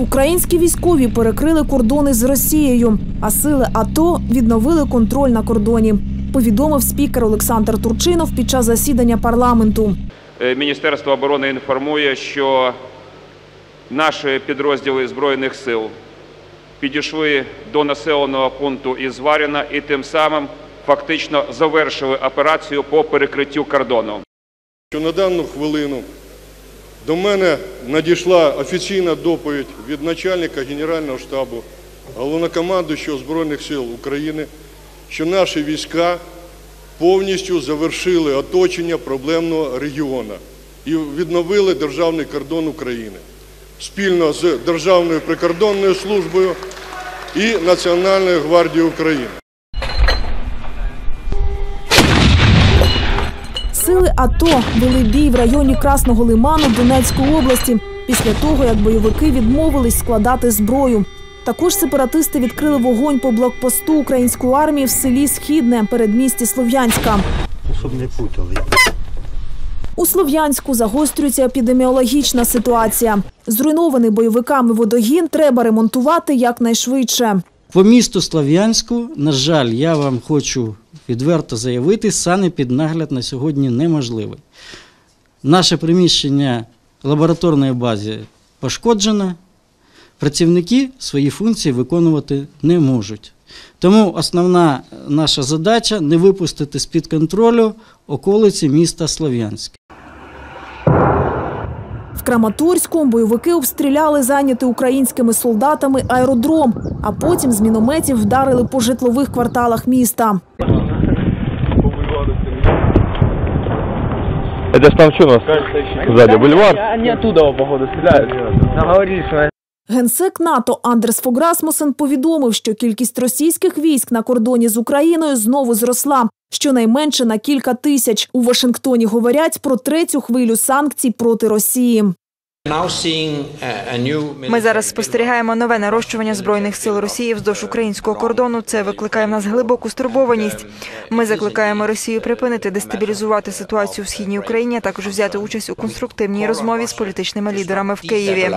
Українські військові перекрили кордони з Росією, а сили АТО відновили контроль на кордоні. Повідомив спікер Олександр Турчинов під час засідання парламенту. Е, Міністерство оборони інформує, що наші підрозділи Збройних сил підійшли до населеного пункту Ізваріна і тим самим фактично завершили операцію по перекриттю кордону. що на дану хвилину до мене надійшла офіційна доповідь від начальника Генерального штабу, головнокомандуючого Збройних сил України, що наші війська повністю завершили оточення проблемного регіону і відновили державний кордон України спільно з Державною прикордонною службою і Національною гвардією України. Сили АТО вели бій в районі Красного Лиману Донецької області після того, як бойовики відмовились складати зброю. Також сепаратисти відкрили вогонь по блокпосту української армії в селі Східне передмісті Слов'янська. щоб не путали. У Слов'янську загострюється епідеміологічна ситуація. Зруйнований бойовиками водогін треба ремонтувати якнайшвидше. По місту Слов'янську, на жаль, я вам хочу відверто заявити, санепід нагляд на сьогодні неможливий. Наше приміщення лабораторної бази пошкоджено, працівники свої функції виконувати не можуть. Тому основна наша задача не випустити з-під контролю околиці міста Слов'янськ. В Краматорську бойовики обстріляли зайнятий українськими солдатами аеродром, а потім з мінометів вдарили по житлових кварталах міста. Это ж там что у нас сзади, бульвар? Они оттуда, походу, стреляют. Что Генсек НАТО Андрес Фограсмусен повідомив, що кількість російських військ на кордоні з Україною знову зросла. Щонайменше на кілька тисяч у Вашингтоні говорять про третю хвилю санкцій проти Росії. Ми зараз спостерігаємо нове нарощування збройних сил Росії вздовж українського кордону. Це викликає в нас глибоку стурбованість. Ми закликаємо Росію припинити дестабілізувати ситуацію в східній Україні, а також взяти участь у конструктивній розмові з політичними лідерами в Києві.